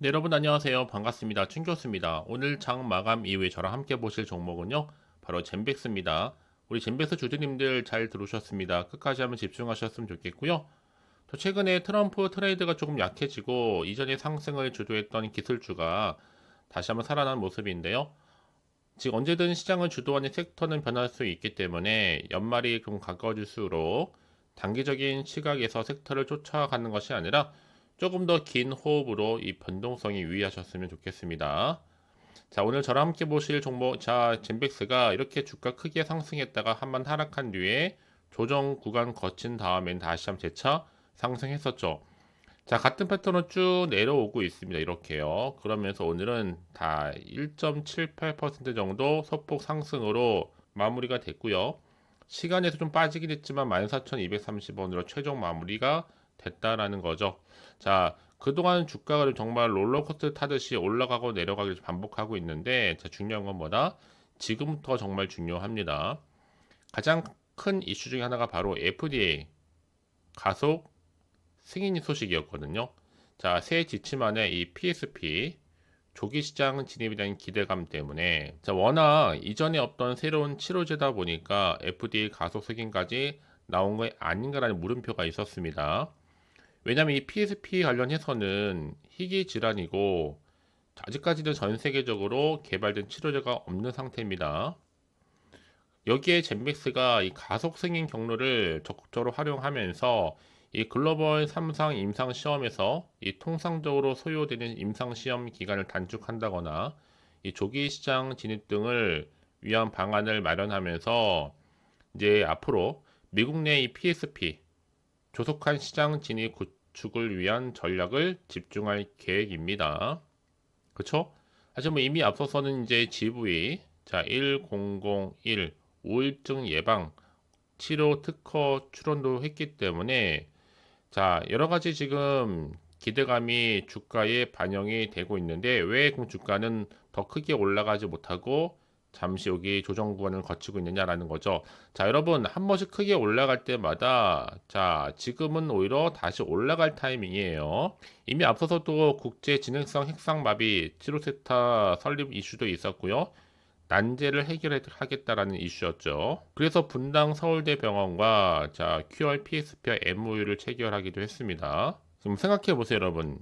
네, 여러분 안녕하세요. 반갑습니다. 춘교수입니다. 오늘 장 마감 이후에 저랑 함께 보실 종목은요. 바로 젠백스입니다. 우리 젠백스 주주님들 잘 들으셨습니다. 끝까지 한번 집중하셨으면 좋겠고요. 또 최근에 트럼프 트레이드가 조금 약해지고 이전에 상승을 주도했던 기술주가 다시 한번 살아난 모습인데요. 즉 언제든 시장을 주도하는 섹터는 변할 수 있기 때문에 연말이 좀 가까워질수록 단기적인 시각에서 섹터를 쫓아가는 것이 아니라 조금 더 긴 호흡으로 이 변동성이 유의하셨으면 좋겠습니다. 자, 오늘 저랑 함께 보실 종목, 자, 젠백스가 이렇게 주가 크게 상승했다가 한번 하락한 뒤에 조정 구간 거친 다음엔 다시 한번 재차 상승했었죠. 자, 같은 패턴으로 쭉 내려오고 있습니다. 이렇게요. 그러면서 오늘은 다 1.78% 정도 소폭 상승으로 마무리가 됐고요. 시간에서 좀 빠지긴 했지만 14,230원으로 최종 마무리가 됐다라는 거죠. 자, 그동안 주가가 정말 롤러코스터 타듯이 올라가고 내려가기를 반복하고 있는데, 자, 중요한 건 뭐다? 지금부터 정말 중요합니다. 가장 큰 이슈 중에 하나가 바로 FDA 가속 승인 소식이었거든요. 자, 새 지침 안에 이 PSP 조기 시장 진입에 대한 기대감 때문에 자, 워낙 이전에 없던 새로운 치료제다 보니까 FDA 가속 승인까지 나온 게 아닌가라는 물음표가 있었습니다. 왜냐하면 이 PSP 관련해서는 희귀 질환이고 아직까지는 전 세계적으로 개발된 치료제가 없는 상태입니다. 여기에 젠맥스가 이 가속 승인 경로를 적극적으로 활용하면서 이 글로벌 3상 임상 시험에서 이 통상적으로 소요되는 임상 시험 기간을 단축한다거나 이 조기 시장 진입 등을 위한 방안을 마련하면서 이제 앞으로 미국 내 이 PSP 조속한 시장 진입 구축을 위한 전략을 집중할 계획입니다. 그쵸? 사실 뭐 이미 앞서서는 이제 GV 자 1001 우울증 예방 치료 특허 출원도 했기 때문에 자 여러 가지 지금 기대감이 주가에 반영이 되고 있는데 왜 주가는 더 크게 올라가지 못하고 잠시 여기 조정 구간을 거치고 있느냐라는 거죠. 자, 여러분, 한 번씩 크게 올라갈 때마다, 자, 지금은 오히려 다시 올라갈 타이밍이에요. 이미 앞서서도 국제 진행성 핵상 마비 치료세타 설립 이슈도 있었고요. 난제를 해결하겠다라는 이슈였죠. 그래서 분당 서울대병원과 자, QR PSP와 MOU를 체결하기도 했습니다. 지금 생각해 보세요, 여러분.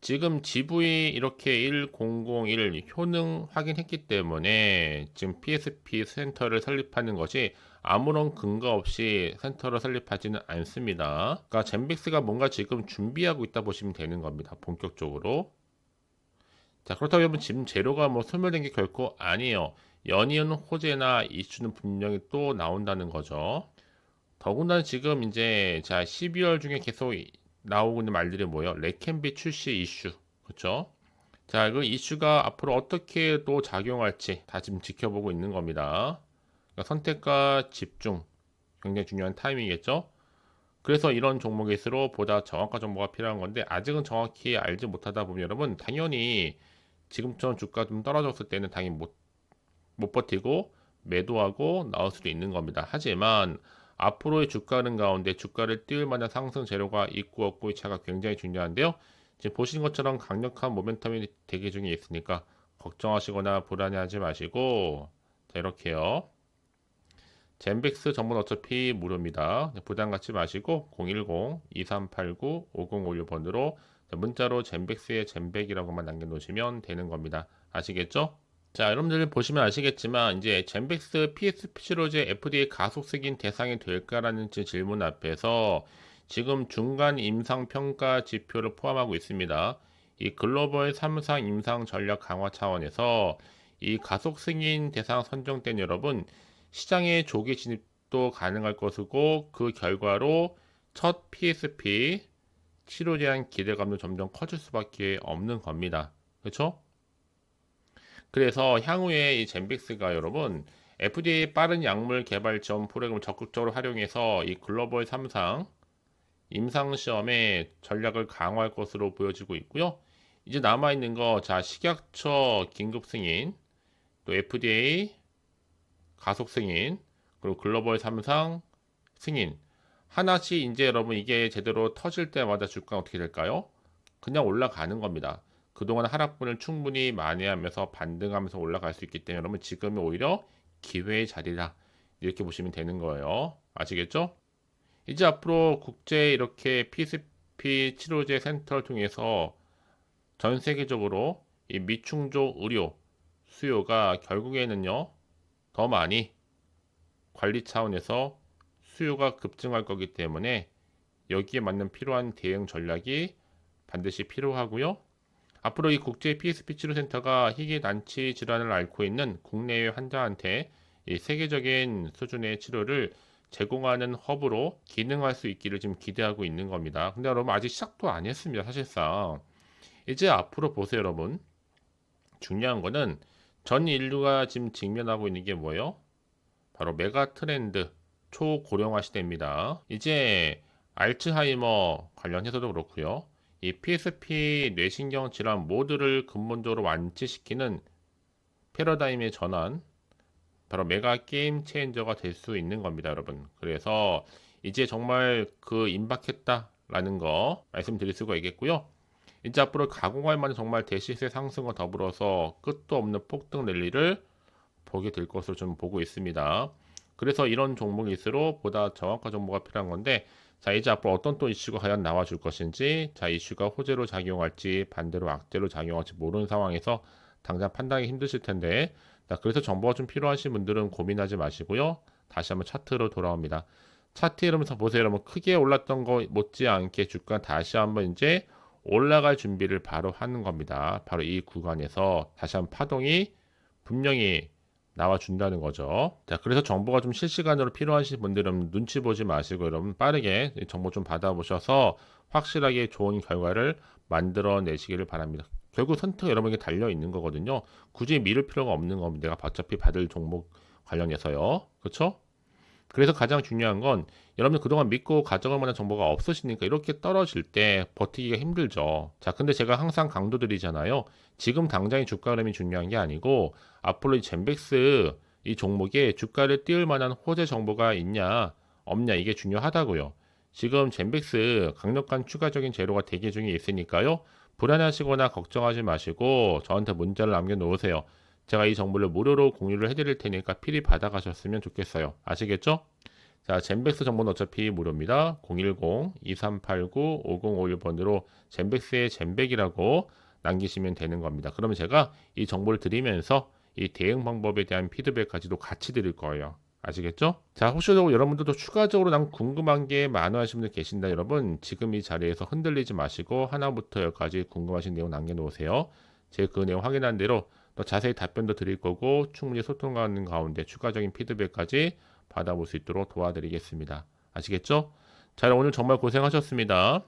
지금 GV 이렇게 1001 효능 확인했기 때문에 지금 PSP 센터를 설립하는 것이 아무런 근거 없이 센터를 설립하지는 않습니다. 그러니까 젠빅스가 뭔가 지금 준비하고 있다 보시면 되는 겁니다. 본격적으로. 자, 그렇다고 여러분 지금 재료가 뭐 소멸된 게 결코 아니에요. 연이은 호재나 이슈는 분명히 또 나온다는 거죠. 더군다나 지금 이제 자 12월 중에 계속 나오고 있는 말들이 뭐예요? 레켄비 출시 이슈. 그렇죠? 자, 그 이슈가 앞으로 어떻게 또 작용할지 다 지금 지켜보고 있는 겁니다. 그러니까 선택과 집중 굉장히 중요한 타이밍이겠죠? 그래서 이런 종목일수록 보다 정확한 정보가 필요한 건데 아직은 정확히 알지 못하다 보면 여러분 당연히 지금처럼 주가 좀 떨어졌을 때는 당연히 못, 못 버티고 매도하고 나올 수도 있는 겁니다. 하지만 앞으로의 주가는 가운데 주가를 띄울 만한 상승 재료가 있고 없고의 차가 굉장히 중요한데요. 지금 보시는 것처럼 강력한 모멘텀이 대기 중에 있으니까 걱정하시거나 불안해하지 마시고 자, 이렇게요. 젠백스 전문 어차피 무료입니다. 부담 갖지 마시고 010-2389-5056번으로 문자로 젠백스의 젠백이라고만 남겨놓으시면 되는 겁니다. 아시겠죠? 자, 여러분들 보시면 아시겠지만 이제 젠백스 PSP 치료제 FDA 가속 승인 대상이 될까라는 질문 앞에서 지금 중간 임상 평가 지표를 포함하고 있습니다. 이 글로벌 3상 임상 전략 강화 차원에서 이 가속 승인 대상 선정된 여러분 시장의 조기 진입도 가능할 것이고 그 결과로 첫 PSP 치료에 대한 기대감도 점점 커질 수밖에 없는 겁니다. 그렇죠? 그래서 향후에 이 젠빅스가 여러분 FDA 빠른 약물 개발 지원 프로그램을 적극적으로 활용해서 이 글로벌 3상 임상 시험의 전략을 강화할 것으로 보여지고 있고요. 이제 남아 있는 거 자, 식약처 긴급 승인, 또 FDA 가속 승인, 그리고 글로벌 3상 승인. 하나씩 이제 여러분 이게 제대로 터질 때마다 주가 어떻게 될까요? 그냥 올라가는 겁니다. 그동안 하락분을 충분히 만회하면서 반등하면서 올라갈 수 있기 때문에 여러분 지금이 오히려 기회의 자리다. 이렇게 보시면 되는 거예요. 아시겠죠? 이제 앞으로 국제 이렇게 PSP 치료제 센터를 통해서 전 세계적으로 이 미충족 의료 수요가 결국에는요 더 많이 관리 차원에서 수요가 급증할 거기 때문에 여기에 맞는 필요한 대응 전략이 반드시 필요하고요. 앞으로 이 국제 PSP 치료 센터가 희귀 난치 질환을 앓고 있는 국내외 환자한테 이 세계적인 수준의 치료를 제공하는 허브로 기능할 수 있기를 지금 기대하고 있는 겁니다. 근데 여러분 아직 시작도 안 했습니다. 사실상 이제 앞으로 보세요, 여러분. 중요한 거는 전 인류가 지금 직면하고 있는 게 뭐예요? 바로 메가 트렌드 초고령화 시대입니다. 이제 알츠하이머 관련해서도 그렇고요. 이 PSP 뇌신경 질환 모두를 근본적으로 완치시키는 패러다임의 전환 바로 메가 게임 체인저가 될 수 있는 겁니다, 여러분. 그래서 이제 정말 그 임박했다라는 거 말씀드릴 수가 있겠고요. 이제 앞으로 가공할 만한 정말 대시세 상승과 더불어서 끝도 없는 폭등 랠리를 보게 될 것으로 좀 보고 있습니다. 그래서 이런 종목일수록 보다 정확한 정보가 필요한 건데 자 이제 앞으로 어떤 또 이슈가 과연 나와줄 것인지 자 이슈가 호재로 작용할지 반대로 악재로 작용할지 모르는 상황에서 당장 판단하기 힘드실 텐데 자 그래서 정보가 좀 필요하신 분들은 고민하지 마시고요. 다시 한번 차트로 돌아옵니다. 차트 이러면서 보세요. 여러분 크게 올랐던 거 못지않게 주가 다시 한번 이제 올라갈 준비를 바로 하는 겁니다. 바로 이 구간에서 다시 한번 파동이 분명히 나와준다는 거죠. 자, 그래서 정보가 좀 실시간으로 필요하신 분들은 눈치 보지 마시고 여러분 빠르게 정보 좀 받아보셔서 확실하게 좋은 결과를 만들어내시기를 바랍니다. 결국 선택 여러분에게 달려 있는 거거든요. 굳이 미룰 필요가 없는 겁니다. 내가 어차피 받을 종목 관련해서요. 그렇죠? 그래서 가장 중요한 건 여러분들 그동안 믿고 가져갈 만한 정보가 없으시니까 이렇게 떨어질 때 버티기가 힘들죠. 자, 근데 제가 항상 강조드리잖아요. 지금 당장의 주가 흐름이 중요한 게 아니고 앞으로 이 젠백스 이 종목에 주가를 띄울 만한 호재 정보가 있냐 없냐 이게 중요하다고요. 지금 젠백스 강력한 추가적인 재료가 대기 중에 있으니까요. 불안하시거나 걱정하지 마시고 저한테 문자를 남겨 놓으세요. 제가 이 정보를 무료로 공유를 해드릴 테니까 필히 받아가셨으면 좋겠어요. 아시겠죠? 자, 젠백스 정보는 어차피 무료입니다. 010-2389-5051번으로 젠백스의 젠백이라고 남기시면 되는 겁니다. 그러면 제가 이 정보를 드리면서 이 대응 방법에 대한 피드백까지도 같이 드릴 거예요. 아시겠죠? 자, 혹시라도 여러분들도 추가적으로 난 궁금한 게 많으신 분들 계신다 여러분 지금 이 자리에서 흔들리지 마시고 하나부터 열까지 궁금하신 내용 남겨놓으세요. 제 그 내용 확인한 대로 더 자세히 답변도 드릴 거고 충분히 소통하는 가운데 추가적인 피드백까지 받아볼 수 있도록 도와드리겠습니다. 아시겠죠? 자, 오늘 정말 고생하셨습니다.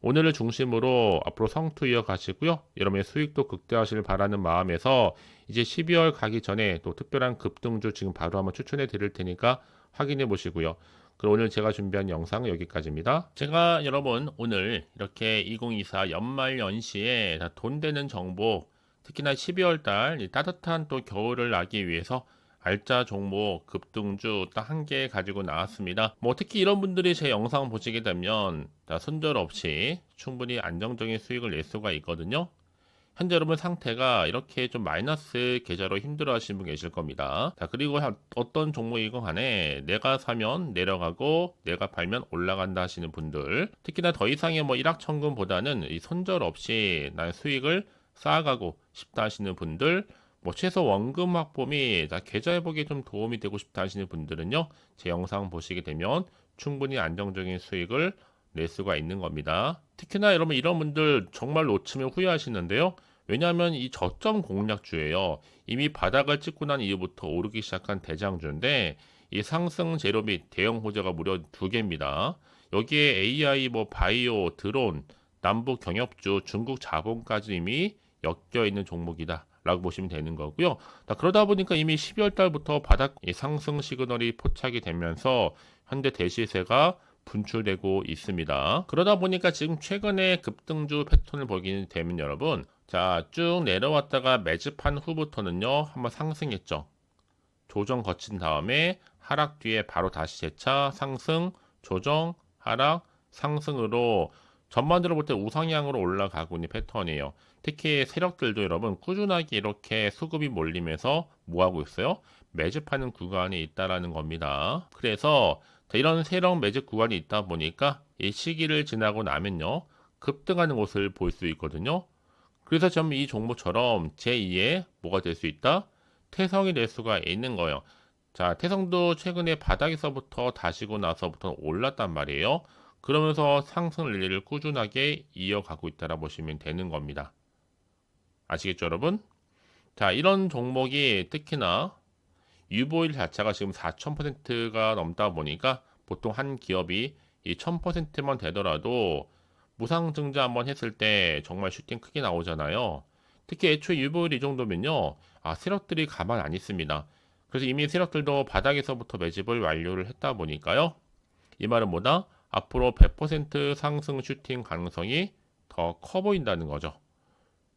오늘을 중심으로 앞으로 성투 이어가시고요. 여러분의 수익도 극대화하시길 바라는 마음에서 이제 12월 가기 전에 또 특별한 급등주 지금 바로 한번 추천해 드릴 테니까 확인해 보시고요. 그럼 오늘 제가 준비한 영상은 여기까지입니다. 제가 여러분 오늘 이렇게 2024 연말 연시에 돈 되는 정보 특히나 12월 달 따뜻한 또 겨울을 나기 위해서 알짜 종목 급등주 딱 한 개 가지고 나왔습니다. 뭐 특히 이런 분들이 제 영상 보시게 되면 손절 없이 충분히 안정적인 수익을 낼 수가 있거든요. 현재 여러분 상태가 이렇게 좀 마이너스 계좌로 힘들어 하시는 분 계실 겁니다. 자, 그리고 어떤 종목이건 간에 내가 사면 내려가고 내가 팔면 올라간다 하시는 분들 특히나 더 이상의 뭐 일확천금보다는 이 손절 없이 난 수익을 쌓아가고 싶다 하시는 분들 뭐 최소 원금 확보 및 계좌 회복에 좀 도움이 되고 싶다 하시는 분들은요 제 영상 보시게 되면 충분히 안정적인 수익을 낼 수가 있는 겁니다. 특히나 여러분 이런 분들 정말 놓치면 후회하시는데요. 왜냐하면 이 저점 공략주예요. 이미 바닥을 찍고 난 이후부터 오르기 시작한 대장주인데 이 상승 재료 및 대형 호재가 무려 두 개입니다. 여기에 AI 뭐 바이오 드론 남북 경협주 중국 자본까지 이미 엮여 있는 종목이다. 라고 보시면 되는 거고요. 그러다 보니까 이미 12월 달부터 바닥 상승 시그널이 포착이 되면서 현대 대시세가 분출되고 있습니다. 그러다 보니까 지금 최근에 급등주 패턴을 보게 되면 여러분 자 쭉 내려왔다가 매집한 후부터는요 한번 상승했죠. 조정 거친 다음에 하락 뒤에 바로 다시 재차 상승 조정 하락 상승으로 전반적으로 볼 때 우상향으로 올라가고 있는 패턴이에요. 특히 세력들도 여러분 꾸준하게 이렇게 수급이 몰리면서 뭐하고 있어요? 매집하는 구간이 있다라는 겁니다. 그래서 자, 이런 세력 매집 구간이 있다 보니까 이 시기를 지나고 나면요 급등하는 곳을 볼 수 있거든요. 그래서 좀 이 종목처럼 제2의 뭐가 될 수 있다? 태성이 될 수가 있는 거예요. 자, 태성도 최근에 바닥에서부터 다시고 나서부터 올랐단 말이에요. 그러면서 상승 릴리를 꾸준하게 이어가고 있다라 보시면 되는 겁니다. 아시겠죠, 여러분? 자, 이런 종목이 특히나 유보일 자체가 지금 4,000%가 넘다 보니까 보통 한 기업이 이 1000%만 되더라도 무상 증자 한번 했을 때 정말 슈팅 크게 나오잖아요. 특히 애초에 유보일 이 정도면요. 아, 세력들이 가만 안 있습니다. 그래서 이미 세력들도 바닥에서부터 매집을 완료를 했다 보니까요. 이 말은 뭐다? 앞으로 100% 상승 슈팅 가능성이 더 커 보인다는 거죠.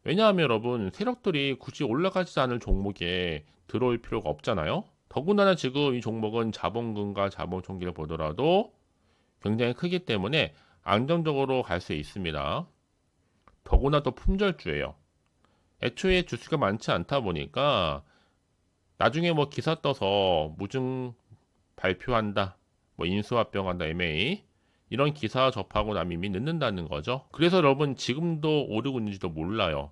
왜냐하면 여러분 세력들이 굳이 올라가지 않을 종목에 들어올 필요가 없잖아요. 더군다나 지금 이 종목은 자본금과 자본 총기를 보더라도 굉장히 크기 때문에 안정적으로 갈 수 있습니다. 더구나 또 품절주예요. 애초에 주수가 많지 않다 보니까 나중에 뭐 기사 떠서 무증 발표한다, 뭐 인수합병한다, MA 이런 기사 접하고 나면 이미 늦는다는 거죠. 그래서 여러분 지금도 오르고 있는지도 몰라요.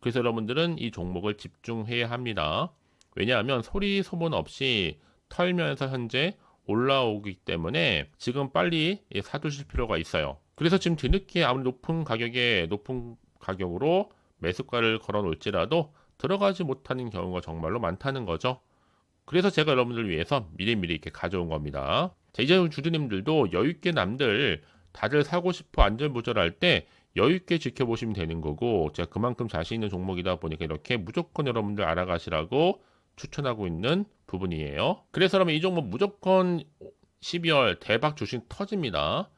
그래서 여러분들은 이 종목을 집중해야 합니다. 왜냐하면 소리 소문 없이 털면서 현재 올라오기 때문에 지금 빨리 사두실 필요가 있어요. 그래서 지금 뒤늦게 아무리 높은 가격에 높은 가격으로 매수가를 걸어 놓을지라도 들어가지 못하는 경우가 정말로 많다는 거죠. 그래서 제가 여러분들 위해서 미리미리 이렇게 가져온 겁니다. 자, 이제 주주님들도 여유있게 남들 다들 사고 싶어 안전부절할 때 여유있게 지켜보시면 되는 거고 제가 그만큼 자신 있는 종목이다 보니까 이렇게 무조건 여러분들 알아가시라고 추천하고 있는 부분이에요. 그래서 그러면 이 종목 무조건 12월 대박 주식 터집니다.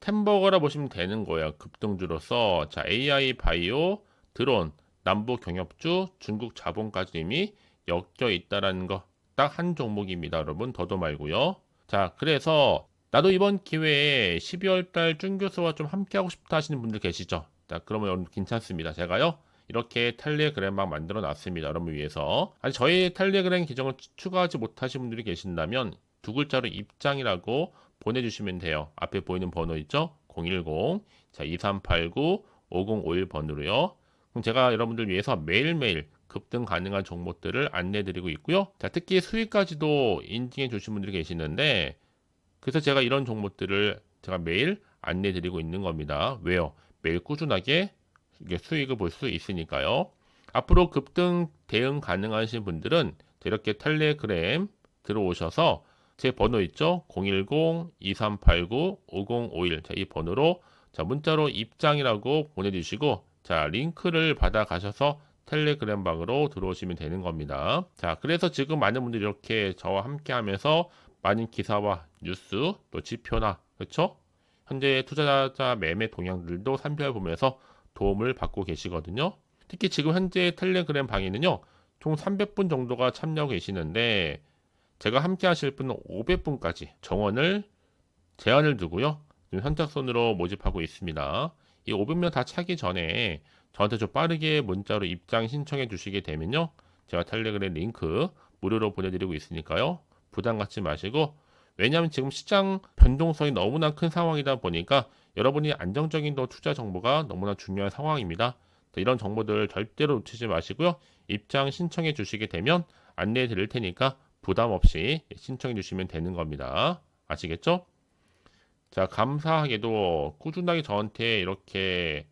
템버거라 보시면 되는 거예요. 급등주로서 자 AI 바이오 드론 남부 경협주 중국 자본까지 이미 엮여 있다라는 거 딱 한 종목입니다. 여러분 더도 말고요. 자 그래서 나도 이번 기회에 12월 달 준교수와 좀 함께 하고 싶다 하시는 분들 계시죠? 자 그러면 여러분 괜찮습니다. 제가요 이렇게 텔레그램방 만들어 놨습니다. 여러분 위해서. 아니, 저희 텔레그램 계정을 추가하지 못하신 분들이 계신다면 두 글자로 입장이라고 보내주시면 돼요. 앞에 보이는 번호 있죠? 010, 자, 2389, 5051 번으로요. 그럼 제가 여러분들 위해서 매일매일 급등 가능한 종목들을 안내 드리고 있고요. 자, 특히 수익까지도 인증해 주신 분들이 계시는데, 그래서 제가 이런 종목들을 제가 매일 안내 드리고 있는 겁니다. 왜요? 매일 꾸준하게 수익을 볼 수 있으니까요. 앞으로 급등 대응 가능하신 분들은 이렇게 텔레그램 들어오셔서 제 번호 있죠? 010-2389-5051. 자, 이 번호로 자, 문자로 입장이라고 보내주시고, 자, 링크를 받아 가셔서 텔레그램 방으로 들어오시면 되는 겁니다. 자, 그래서 지금 많은 분들이 이렇게 저와 함께 하면서 많은 기사와 뉴스, 또 지표나, 그렇죠? 현재 투자자 매매 동향들도 살펴보면서 도움을 받고 계시거든요. 특히 지금 현재 텔레그램 방에는요, 총 300분 정도가 참여하고 계시는데, 제가 함께 하실 분은 500분까지 정원을 제한을 두고요. 현착손으로 모집하고 있습니다. 이 500명 다 차기 전에 저한테 좀 빠르게 문자로 입장 신청해 주시게 되면요. 제가 텔레그램 링크 무료로 보내드리고 있으니까요. 부담 갖지 마시고 왜냐하면 지금 시장 변동성이 너무나 큰 상황이다 보니까 여러분이 안정적인 투자 정보가 너무나 중요한 상황입니다. 이런 정보들 절대로 놓치지 마시고요. 입장 신청해 주시게 되면 안내해 드릴 테니까 부담 없이 신청해 주시면 되는 겁니다. 아시겠죠? 자, 감사하게도 꾸준하게 저한테 이렇게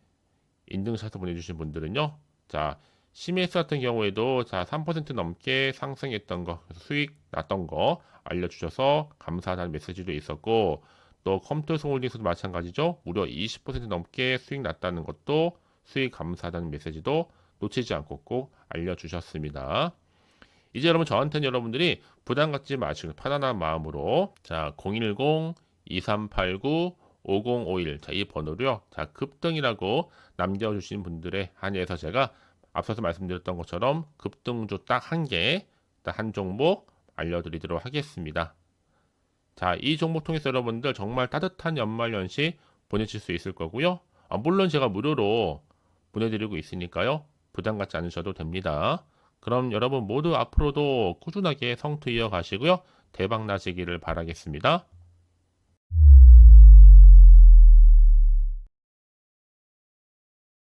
인증샷을 보내주신 분들은요. 자, CMS 같은 경우에도 자, 3% 넘게 상승했던 거, 수익 났던 거 알려주셔서 감사하다는 메시지도 있었고, 또 컴퓨터 홀딩스도 마찬가지죠. 무려 20% 넘게 수익 났다는 것도 수익 감사하다는 메시지도 놓치지 않고 꼭 알려주셨습니다. 이제 여러분 저한테는 여러분들이 부담 갖지 마시고 편안한 마음으로 자 010 2389 5051 자 이 번호로요. 자 급등이라고 남겨주신 분들의 한해서 제가 앞서서 말씀드렸던 것처럼 급등주 딱 한 개, 딱 한 종목 알려드리도록 하겠습니다. 자, 이 종목 통해서 여러분들 정말 따뜻한 연말연시 보내실 수 있을 거고요. 아, 물론 제가 무료로 보내드리고 있으니까요. 부담 갖지 않으셔도 됩니다. 그럼 여러분 모두 앞으로도 꾸준하게 성투 이어가시고요. 대박 나시기를 바라겠습니다.